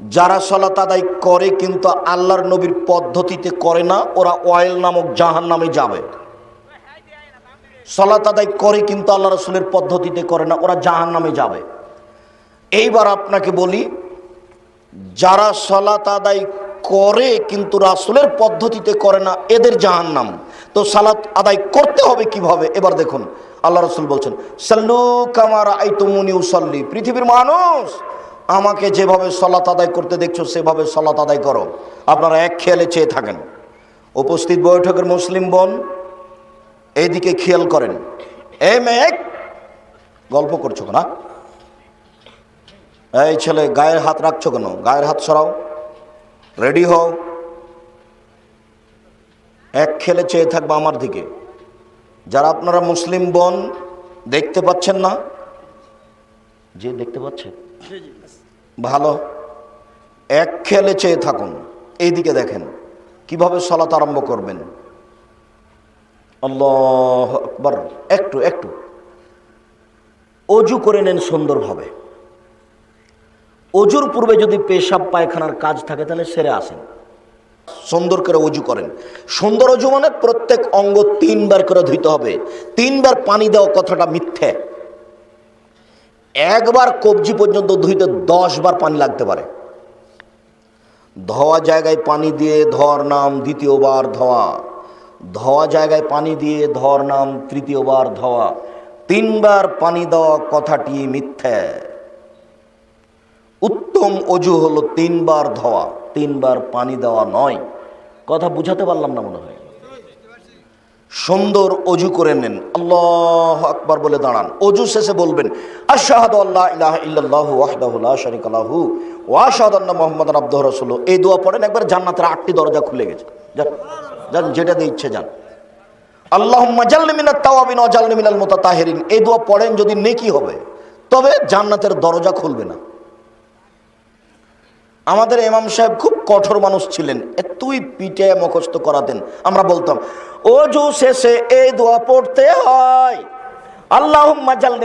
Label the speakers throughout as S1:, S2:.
S1: যারা সলাত আদায় করে কিন্তু আল্লাহর নবীর পদ্ধতিতে করে না, ওরা অয়েল নামক জাহান নামে যাবে। সলাত আদায় করে কিন্তু আল্লাহ রসুলের পদ্ধতিতে করে না, ওরা জাহান নামে যাবে। এইবার আপনাকে বলি, যারা সলাত আদায় করে কিন্তু রাসুলের পদ্ধতিতে করে না, এদের জাহান নাম। তো সালাত আদায় করতে হবে কীভাবে? এবার দেখুন, আল্লাহ রসুল বলছেন, সাল্লু কামার আইতুমুনি উসল্লি। পৃথিবীর মানুষ আমাকে যেভাবে সলাত আদায় করতে দেখছ, সেভাবে সলাত আদায় করো। আপনারা এক খেয়ালে চেয়ে থাকেন। উপস্থিত বৈঠকের মুসলিম বোন এইদিকে খেয়াল করেন। এম এক গল্প করছ না এই ছেলে, গায়ের হাত রাখছো কেন? গায়ের হাত সরাও। রেডি হও। এক খেলে চেয়ে থাকবে আমার দিকে। যারা আপনারা মুসলিম বোন দেখতে পাচ্ছেন না, যে দেখতে পাচ্ছেন ভালো? এক খেলে চেয়ে থাকুন। এইদিকে দেখেন, কীভাবে সলাত আরম্ভ করবেন? আল্লাহ আকবার। একটু একটু। অজু করে নেন সুন্দরভাবে। অজুর পূর্বে যদি পেশাব, পায়খানার কাজ থাকে, তাহলে সেরে আসেন। সুন্দর করে অজু করেন। সুন্দর অজু মানে প্রত্যেক অঙ্গ তিনবার করে ধুইতে হবে। তিনবার পানি দেওয়া কথাটা মিথ্যে। একবার কবজি পর্যন্ত ধুইতে দশ বার পানি লাগতে পারে। ধোয়া জায়গায় পানি দিয়ে ধর নাম দ্বিতীয়বার ধোয়া। ধোয়া জায়গায় পানি দিয়ে ধর নাম তৃতীয়বার ধোয়া। তিনবার পানি দেওয়া কথাটি মিথ্যে। উত্তম অজু হলো তিনবার ধোয়া, তিনবার পানি দেওয়া নয়। কথা বুঝাতে পারলাম না মনে হয়। সুন্দর অজু করে নেন। আল্লাহ আকবার বলে দাঁড়ান। অজু শেষে বলবেন, আশাহাদু আল্লাহ ইলাহা ইল্লাল্লাহু ওয়াহদাহু লা শারীকা লাহু ওয়া আশহাদু আন্না মুহাম্মাদান আবদুহু রাসূলুহু। এই দোয়া পড়েন, একবার জান্নাতের আটটি দরজা খুলে গেছে। যান যান, যেটা দিয়ে ইচ্ছে যান। আল্লাহুম্মা জাল্লি মিনাত তাওয়াবিন ওয়া জাল্লি মিনাল মুতাতাহিরিন। এই দোয়া পড়েন যদি নেকি হবে, তবে জান্নাতের দরজা খুলবে না। আমাদের ইমাম সাহেব খুব কঠোর মানুষ ছিলেন। এ তুই পিঠে মুখস্থ করাতেন আমরা বলতাম অজু শেষে এই দোয়া পড়তে হয়। আল্লাহ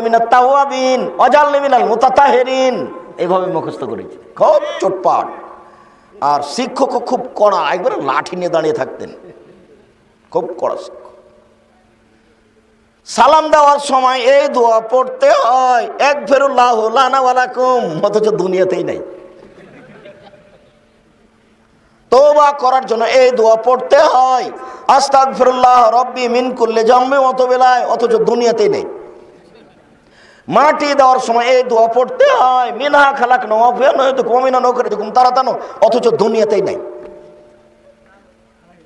S1: মিনাত তাওয়াবিন অজাল মিনাল মুতাতাহিরিন। এইভাবে মুখস্থ করেছি। খুব চটপাট। আর শিক্ষকও খুব কড়া, একবারে লাঠি নিয়ে দাঁড়িয়ে থাকতেন। খুব কড়া শিক্ষক। সালাম দেওয়ার সময় এই দোয়া পড়তে হয়। এক ফেরুল্লাহ লানা ওয়ালাকুম অথচ দুনিয়াতেই নাই। তোবা করার জন্য এই দোয়া পড়তে হয়। আস্তাক ফিরুল্লাহ রব্বি মিন করলে জন্মে অত বেলায় অথচ দুনিয়াতেই নেই। মাটি দেওয়ার সময় এই দোয়া পড়তে হয়। মিনহা খালাক নয় তো কমিনা নৌকরে দেখুন তারা তানো অথচ দুনিয়াতেই নেই।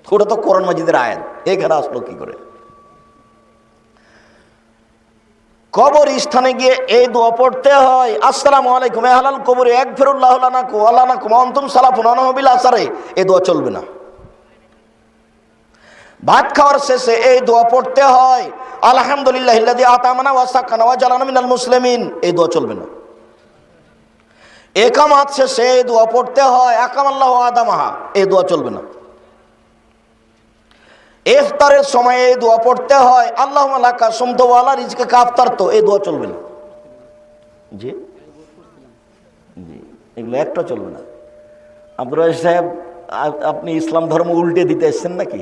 S1: ওটা তো কোরআন মাজিদের আয়াত। এখানে আসলো কি করে? কবর স্থানে গিয়ে এই দোয়া পড়তে হয়। আসসালামু আলাইকুম, এ হালাল কবরে এক ফেরুল্লাহ অন্তুম সালাফুন আনহবিল আসারে। এই দোয়া চলবে না। ভাত খাওয়ার শেষে এই দোয়া পড়তে হয়। আলহামদুলিল্লাহ আতামানা ওয়া সাকানা ওয়া জালানা মিনাল মুসলিমিন। এই দোয়া চলবে না। একামাত শেষে এই দোয়া পড়তে হয়। আকামাল্লাহু আদামাহা। এই দোয়া চলবে না। ইফতারের সময় এই দোয়া পড়তে হয়। আল্লাহ ওয়ালা রিজকে কাফতার তো, এই দোয়া চলবে না। জি? জি, এগুলো একটা চলবে না। আব্দুল সাহেব আপনি ইসলাম ধর্ম উল্টে দিতে এসছেন নাকি?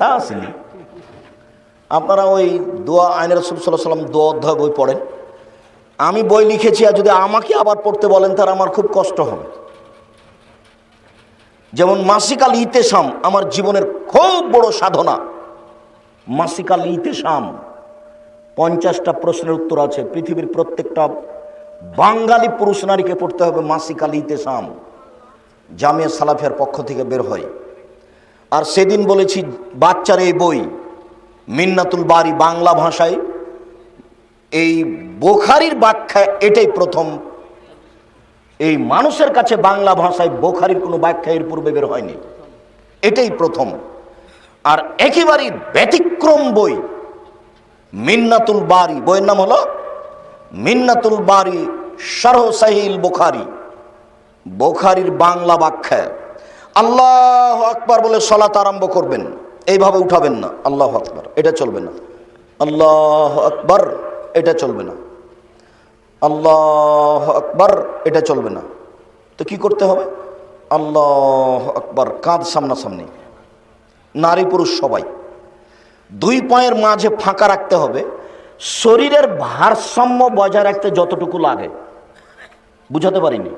S1: তা আসেনি। আপনারা ওই দোয়া আইনের রসুল সাল্লাহ সাল্লাম দোয়া অধ্যায় বই পড়েন। আমি বই লিখেছি, আর যদি আমাকে আবার পড়তে বলেন তার আমার খুব কষ্ট হবে। যেমন মাসিকাল ইতেসাম আমার জীবনের খুব বড় সাধনা। মাসিকাল ইতেসাম পঞ্চাশটা প্রশ্নের উত্তর আছে, পৃথিবীর প্রত্যেকটা বাঙালি পুরুষ নারীকে পড়তে হবে মাসিকাল ইতেসাম জামিয়া সালাফিয়ার পক্ষ থেকে বের হয়। আর সেদিন বলেছি, বাচ্চার এই বই, মিন্নাতুল বাড়ি বাংলা ভাষায়, এই বোখারির ব্যাখ্যা এটাই প্রথম এই মানুষের কাছে বাংলা ভাষায় বোখারির কোনো ব্যাখ্যা এর পূর্বে বের হয়নি। এটাই প্রথম। আর একেবারেই ব্যতিক্রম বই, মিন্নাতুল বারি, বইয়ের নাম হলো মিন্নাতুল বারি শারহ সাহিল বোখারি। বোখারির বাংলা ব্যাখ্যা। আল্লাহ আকবার বলে সলাত আরম্ভ করবেন। এইভাবে উঠাবেন না। আল্লাহ আকবার। এটা চলবে না। আল্লাহ আকবার। এটা চলবে না। আল্লাহ আকবার, এটা চলবে না। তো কি করতে হবে? আল্লাহ আকবার, কাঁধ সামনাসামনি। নারী পুরুষ সবাই। দুই পায়ের মাঝে ফাঁকা রাখতে হবে। শরীরের ভারসাম্য বজায় রাখতে যতটুকু লাগে। বুঝাতে পারিনি?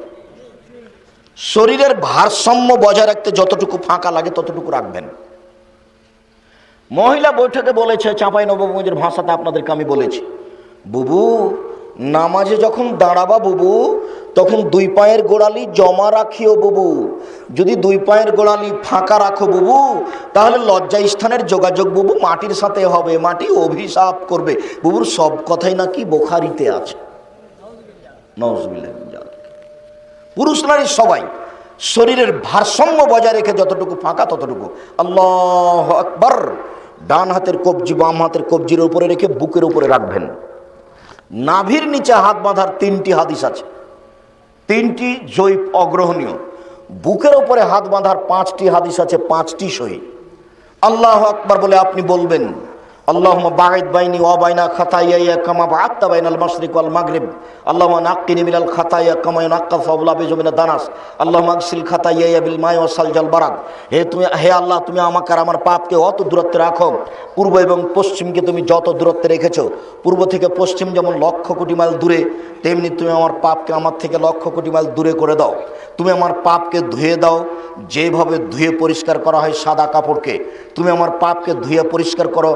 S1: শরীরের ভারসাম্য বজায় রাখতে যতটুকু ফাঁকা লাগে, ততটুকু রাখবেন। মহিলা বৈঠকে বলেছে, চাঁপাই নবগঞ্জের ভাষাতে আপনাদেরকে আমি বলেছি, বুবু নামাজে যখন দাঁড়াবা বুবু, তখন দুই পায়ের গোড়ালি জমা রাখিও বুবু। যদি দুই পায়ের গোড়ালি ফাঁকা রাখো বুবু, তাহলে লজ্জা স্থানের যোগাযোগ বুবু মাটির সাথে হবে, মাটি অভিশাপ করবে। বুবুর সব কথাই নাকি বোখারিতে আছে। পুরুষ নারী সবাই শরীরের ভারসাম্য বজায় রেখে যতটুকু ফাঁকা ততটুকু। আল্লাহ আকবর। ডান হাতের কবজি, বাম হাতের কবজির উপরে রেখে বুকের উপরে রাখবেন। নাভির নিচে হাত বাঁধার তিনটি হাদিস আছে। তিনটি জৈব অগ্রহণীয়। বুকের উপরে হাত বাঁধার পাঁচটি হাদিস আছে, পাঁচটি সহি। আল্লাহ আকবার বলে আপনি বলবেন বাগাইদ বাইনি ওয়াবাইনা খাতাইয়া কামা বাত্তা বাইনাল মাশরিক ওয়াল মাগরিব। আল্লাহ নাক্কিনি মিনাল খাতাইয়া কামায় নাক্কা ফাবলা বেজমিনা দানাস আল্লাহ মাগসিল খাতাইয়া বিল মাই ওয়া বারাক হে তুমি, হে আল্লাহ, তুমি আমাকে আর আমার পাপকে অত দূরত্বে রাখো। পূর্ব এবং পশ্চিমকে তুমি যত দূরত্বে রেখেছো, পূর্ব থেকে পশ্চিম যেমন লক্ষ কোটি মাইল দূরে, তেমনি তুমি আমার পাপকে আমার থেকে লক্ষ কোটি মাইল দূরে করে দাও। তুমি আমার পাপকে ধুয়ে দাও, যেভাবে ধুয়ে পরিষ্কার করা হয় সাদা কাপড়কে। তুমি আমার পাপকে ধুয়ে পরিষ্কার করো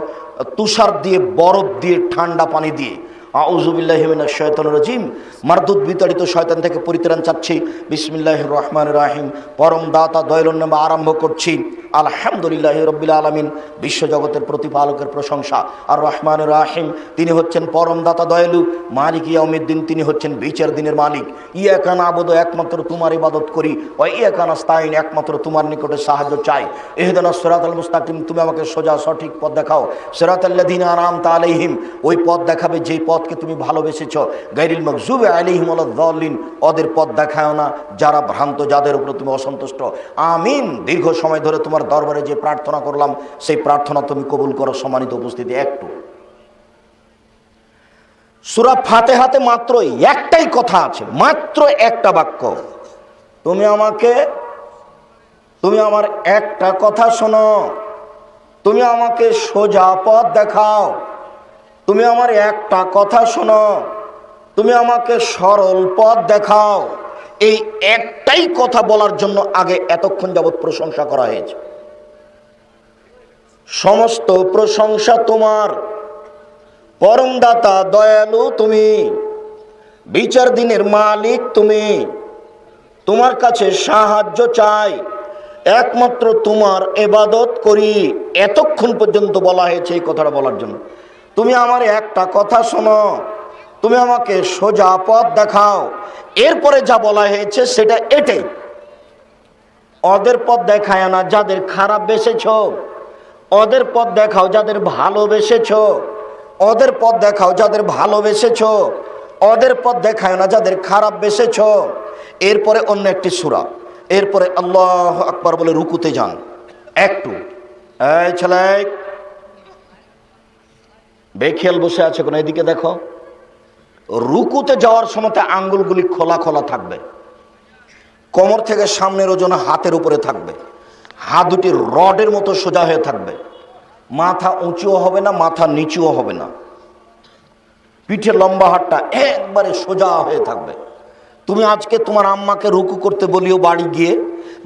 S1: তুষার দিয়ে বরফ দিয়ে ঠান্ডা পানি দিয়ে আউজুবিল্লাহিমিনা শয়তান রাজিম। মারদুদ বিতাড়িত শয়তান থেকে পরিত্রাণ চাচ্ছি। বিসমিল্লাহ রহমান রাহিম। পরম দাতা দয়ালুর নামে আরম্ভ করছি। আলহামদুলিল্লাহ রব্বিল আলমিন। বিশ্বজগতের প্রতিপালকের প্রশংসা। আর রহমান রাহিম। তিনি হচ্ছেন পরম দাতা দয়ালু। মালিক ইয়াউমিদ্দিন। তিনি হচ্ছেন বিচার দিনের মালিক। ইয়াকান আবদ একমাত্র তোমার ইবাদত করি। ও ইয়াকান আস্তাইন একমাত্র তোমার নিকটে সাহায্য চাই। এহদানা সেরাত আল মুস্তাকিম। তুমি আমাকে সোজা সঠিক পথ দেখাও। সেরাত আল্লাদিন আরাম তালাইহিম ওই পথ দেখাবে যেই পথকে তুমি ভালোবেসেছ। গাইরিল মকজুবে আলিহিম আল্লাহ ওদের পথ দেখায় না। যারা ভ্রান্ত, যাদের উপর তুমি অসন্তুষ্ট, আমিন। দীর্ঘ সময় ধরে তোমার দরবারে যে প্রার্থনা করলাম, সেই প্রার্থনা তুমি কবুল করো সম্মানিত উপস্থিতি একটু। সুরা ফাতে হাতে মাত্র একটাই কথা আছে, মাত্র একটা বাক্য। তুমি আমাকে, তুমি আমার একটা কথা শোনো। তুমি আমাকে সোজা পথ দেখাও। তুমি আমার একটা কথা শোনো। তুমি আমাকে সরল পথ দেখাও। এই একটাই কথা বলার জন্য আগে এতক্ষণ যাবৎ প্রশংসা করা হয়েছে। সমস্ত প্রশংসা তোমার। পরমদাতা দয়ালু তুমি। বিচার দিনের মালিক তুমি। তোমার কাছে সাহায্য চাই। একমাত্র তোমার এবাদত করি। এতক্ষণ পর্যন্ত বলা হয়েছে এই কথাটা বলার জন্য। তুমি আমার একটা কথা শোনো। তুমি আমাকে সোজা পথ দেখাও। এরপরে যা বলা হয়েছে সেটা এটাই। ওদের পথ দেখায় না যাদের খারাপ বেসেছ। ওদের পথ দেখাও যাদের ভালোবেসেছ ওদের পথ দেখাও যাদের ভালোবেসেছ ওদের পথ দেখায় না যাদের খারাপ বেসেছ। এরপরে অন্য একটি সুরা। এরপরে আল্লাহ আকবর বলে রুকুতে যান। একটু। ছেলে বেখেয়াল বসে আছে কোন, এদিকে দেখো। রুকুতে যাওয়ার সময় আঙ্গুলগুলি খোলা খোলা থাকবে। কোমর থেকে সামনের ওজন হাতের উপরে থাকবে। হাত দুটি রডের মতো সোজা হয়ে থাকবে। মাথা উঁচুও হবে না, মাথা নিচুও হবে না। পিঠে লম্বা হাতটা একবারে সোজা হয়ে থাকবে। তুমি আজকে তোমার আম্মাকে রুকু করতে বলিও বাড়ি গিয়ে,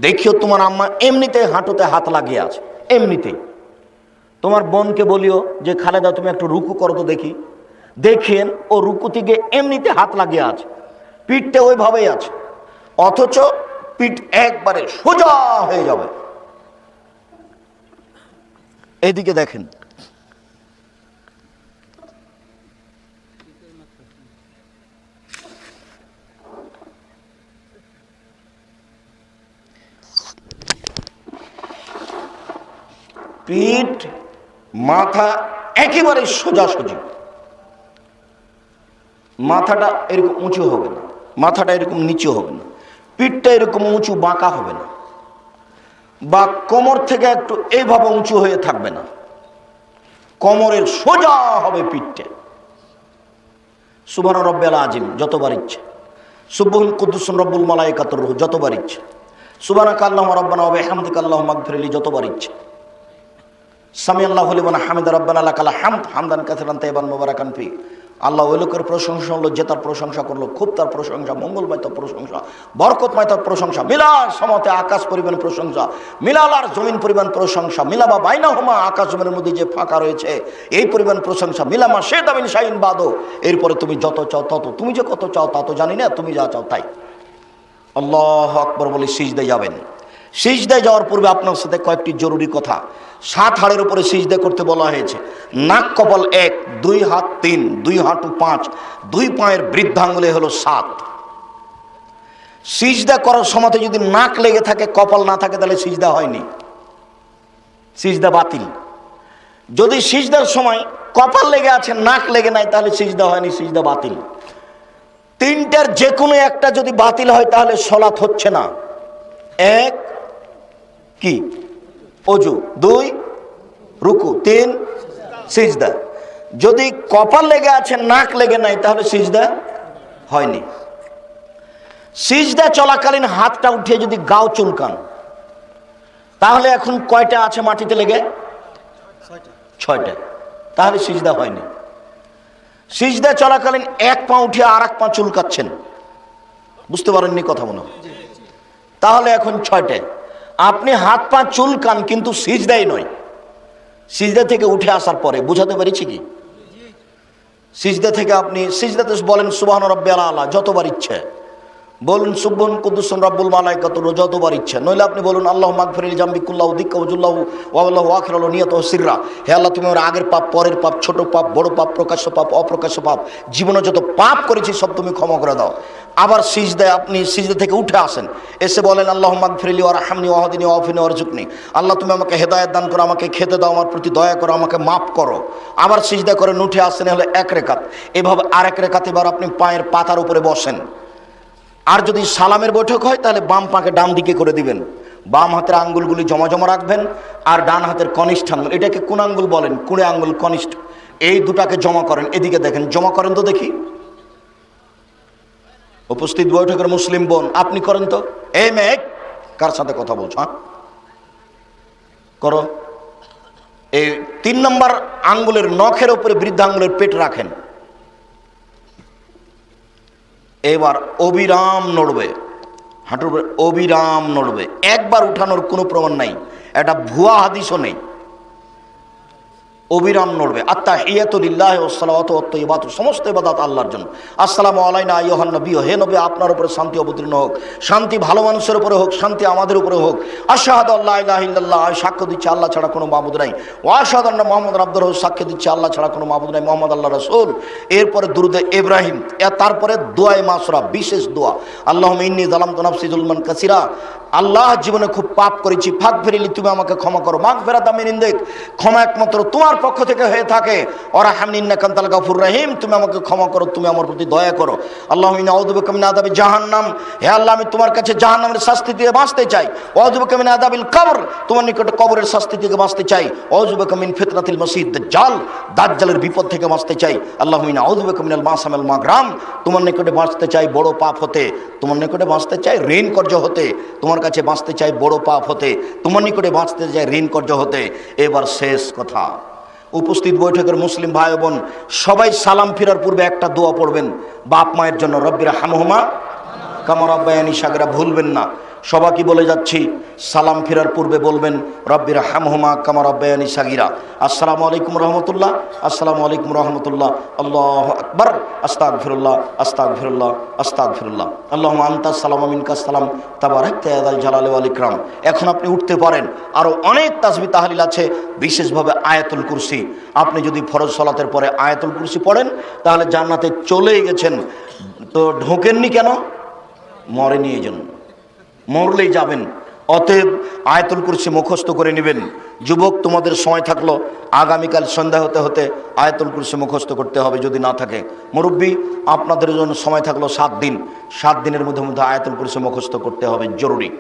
S1: দেখিও তোমার আম্মা এমনিতে হাঁটুতে হাত লাগিয়ে আছে, এমনিতেই। তোমার বোনকে বলিও যে, খালেদা, তুমি একটু রুকু করো তো দেখি। দেখেন, ও রুকু থেকে এমনিতে হাত লাগিয়ে আছে, পিঠটা ওইভাবেই আছে, অথচ পিঠ একবারে সোজা হয়ে যাবে। এদিকে দেখেন। পিঠ মাথা একেবারে সোজাসুজি। মাথাটা এরকম উঁচু হবে না। মাথাটা এরকম নিচু হবে না। পিঠটা এরকম উঁচু, বাঁকা হবে না। বা কোমর থেকে একটু এইভাবে উঁচু হয়ে থাকবে না। কোমরের সোজা হবে পিঠটা। সুবান রব্বেল আজিম যতবার ইচ্ছে। সুবহুল কুদ্দুসুন রব্বুল মালাইকাতুর রুহ, যতবার ইচ্ছে। সুবানাকা কাল্লাহ রব্বানা ওয়া বিহামদিকা আল্লাহুম্মা মাগফিরলি যতবার ইচ্ছে। সামি আল্লাহ লিমান হামিদ রব্বানা লাকাল হামদ। হামদান কাসিরান তাইবান মুবারাকান আল্লাহ ওই লোকের প্রশংসা হলো যে তার প্রশংসা করল, খুব তার প্রশংসা, মঙ্গলময় তার প্রশংসা, বরকতময় তার প্রশংসা মিলার সমতে আকাশ পরিমাণ প্রশংসা মিলাল আর জমিন পরিমাণ প্রশংসা, মিলাবা বাইনা হোমা আকাশ জমিনের মধ্যে যে ফাঁকা রয়েছে, এই পরিমাণ প্রশংসা, মিলামা সে দামিন শাহিন বাদো এরপরে তুমি যত চাও তত, তুমি যে কত চাও তা তো জানি না, তুমি যা চাও তাই। আল্লাহ আকবর বলে সিজদে যাবেন। সিজদায় যাওয়ার পূর্বে আপনার সাথে কয়েকটি জরুরি কথা। সাত হাড়ের উপরে সিজদা করতে বলা হয়েছে। নাক কপাল এক, দুই হাত তিন, দুই হাঁটু পাঁচ, দুই পায়ের বৃদ্ধাঙ্গুলে হলো সাত। সিজদা করার সময় যদি নাক লেগে থাকে, কপাল না থাকে, তাহলে সিজদা হয়নি। সিজদা বাতিল। যদি সিজদার সময় কপাল লেগে আছে, নাক লেগে নাই, তাহলে সিজদা হয়নি, সিজদা বাতিল। তিনটার যে কোনো একটা যদি বাতিল হয়, তাহলে সলাৎ হচ্ছে না। এক, কি? অজু, দুই, রুকু, তিন, সিজদা। যদি কপাল লেগে আছে, নাক লেগে নাই, তাহলে সিজদা হয়নি। সিজদা চলাকালীন হাতটা উঠিয়ে যদি গাও চুলকান, তাহলে এখন কয়টা আছে মাটিতে লেগে? ছয়টা। তাহলে সিজদা হয়নি। সিজদা চলাকালীন এক পা উঠিয়ে আর এক পা চুলকাচ্ছেন। বুঝতে পারেননি কথা মনে তাহলে এখন ছয়টায়। আপনি হাত পা চুলকান কিন্তু সিজদাই নয়। সিজদা থেকে উঠে আসার পরে, বুঝাতে পেরেছি কি? সিজদা থেকে আপনি সিজদাতে বলেন সুবাহন রব্বে আলা, যতবার ইচ্ছে। বলুন সুবন কুদ্দুসন রব্বুল মালাইকাত যতবার ইচ্ছা। নইলে আপনি বলুন, আল্লাহ মাগফিরিল জাম্বিকুল্লাহ দিক্কা উজুল্লাহ ওয়াল্লাহ আখিরাল নিয়ত সিররা। হে আল্লাহ, তুমি আমার আগের পাপ, পরের পাপ, ছোট পাপ, বড় পাপ, প্রকাশ্য পাপ, অপ্রকাশ্য পাপ, জীবনে যত পাপ করেছি, সব তুমি ক্ষমা করে দাও। আবার সিজদায় আপনি সিজদা থেকে উঠে আসেন। এসে বলেন, আল্লাহ মাগফিরিলি ওয়া রাহমনি ওয়াহদিনী ওয়াফিনি ওয়ারজুকনি আল্লাহ, তুমি আমাকে হেদায়েত দান করো, আমাকে খেতে দাও, আমার প্রতি দয়া করো, আমাকে মাফ করো। আবার সিজদা করেন উঠে আসেন হলে এক রেখাত। এভাবে আর এক রেখাত এবার আপনি পায়ের পাতার উপরে বসেন। আর যদি সালামের বৈঠক হয়, তাহলে বাম পাকে ডান দিকে করে দিবেন। বাম হাতের আঙ্গুলগুলি জমা জমা রাখবেন আর ডান হাতের কনিষ্ঠ আঙ্গুল। এটাকে কোন আঙ্গুল বলেন? কুড়ে আঙ্গুল, কনিষ্ঠ। এই দুটাকে জমা করেন। এদিকে দেখেন, জমা করেন তো দেখি। উপস্থিত বৈঠকের মুসলিম বোন, আপনি করেন তো? এই মেঘ কার সাথে কথা বলছো হ্যাঁ? করো। এই তিন নম্বর আঙ্গুলের নখের উপরে বৃদ্ধ আঙ্গুলের পেট রাখেন। এবার অবিরাম নড়বে। হাঁটুর অবিরাম নড়বে। একবার উঠানোর কোনো প্রমাণ নাই। এটা ভুয়া হাদিসও নেই। অবিরাম নড়বে। আত্মা হিয়াতুলিল্লাহ ওসালাত ইবাত সমস্ত ইবাদাত আল্লাহর জন্য। আসসালামু আলাইনা আইয়হান নবী হে নবী, আপনার উপরে শান্তি অবতীর্ণ হোক। শান্তি ভালো মানুষের উপরে হোক, শান্তি আমাদের উপরে হোক। আশাহাদ আল্লাহ ইল্লাল্লাহ সাক্ষ্য দিচ্ছে আল্লাহ ছাড়া কোনো মাহমুদ নাই। ওয়াশাহাদ আল্লাহ মোহাম্মদ আব্দুর রহমান সাক্ষ্য দিচ্ছি আল্লাহ ছাড়া কোনো মাহমুদ নাই। মোহাম্মদ আল্লাহ রসুল। এরপরে দুরুদে ইব্রাহিম। তারপরে দোয়াই মাসরা, বিশেষ দোয়া। আল্লাহ ইন্নি জালাম তো নাফসি জুলমান কাসিরা। আল্লাহ জীবনে খুব পাপ করেছি। ফাঁক ফেরিলি তুমি আমাকে ক্ষমা করো। মাঘ ফেরা দামিন ইন্দেক ক্ষমা একমাত্র তোমার পক্ষ থেকে হয়ে থাকে। কান্তাল রহিম, তুমি আমাকে ক্ষমা করো, তুমি আমার প্রতি দয়া করো। আল্লাহ অদুবকমিন আদাবি জাহান্নাম। হে আল্লাহ, আমি তোমার কাছে জাহান্নামের শাস্তি দিয়ে বাঁচতে চাই। অদুবকমিন আদাবিল কবর, তোমার নিকটে কবরের শাস্তি থেকে বাঁচতে চাই। অজুবকমিন ফিতরাতিল মসিদ জাল দাজ্জালের বিপদ থেকে বাঁচতে চাই। আল্লাহ অদুবকমিন আল মাসামাল মাগরাম, তোমার নিকটে বাঁচতে চাই বড় পাপ হতে। তোমার নিকটে বাঁচতে চাই ঋণ কর্য হতে। তোমার কাছে বাঁচতে চাই বড় পাপ হতে। তোমার নিকটে বাঁচতে চাই ঋণ কর্য হতে। এবার শেষ কথা। উপস্থিত বৈঠকের মুসলিম ভাই বোন, সবাই সালাম ফিরার পূর্বে একটা দোয়া পড়বেন। বাপ মায়ের জন্য রব্বিরা হামহমা কামর আব্বায়ানি সাগরা, ভুলবেন না। সবাইকে বলে যাচ্ছি, সালাম ফেরার পূর্বে বলবেন রব্বির হামহুমা কামর আব্বায়ানি সাগিরা। আসসালামু আলাইকুম রহমতুল্লাহ, আসসালামু আলাইকুম রহমতুল্লাহ, আল্লাহ আকবর আস্তাক ফিরুল্লাহ আস্তাক ফিরুল্লাহ আস্তাক ফিরুল্লাহ আল্লাহ আন্তা সালাম আমিনকা সালাম তাবারাক তেয়াদাল জালাল আল ইকরাম। এখন আপনি উঠতে পারেন আরও অনেক তাসবি তাহলিল আছে, বিশেষভাবে আয়াতুল কুরসি। আপনি যদি ফরজ সলাতের পরে আয়াতুল কুরসি পড়েন, তাহলে জান্নাতে চলেই গেছেন। তো ঢোকেননি কেন? মরেনি এই জন্য মরলেই যাবেন। অতএব আয়তুল কুরসি মুখস্থ করে নেবেন। যুবক, তোমাদের সময় থাকল। আগামীকাল সন্ধ্যা হতে হতে আয়তুল কুরসি মুখস্থ করতে হবে যদি না থাকে। মুরব্বী, আপনাদের জন্য সময় থাকল সাত দিন। সাত দিনের মধ্যে মধ্যে আয়তুল কুরসি মুখস্থ করতে হবে। জরুরি।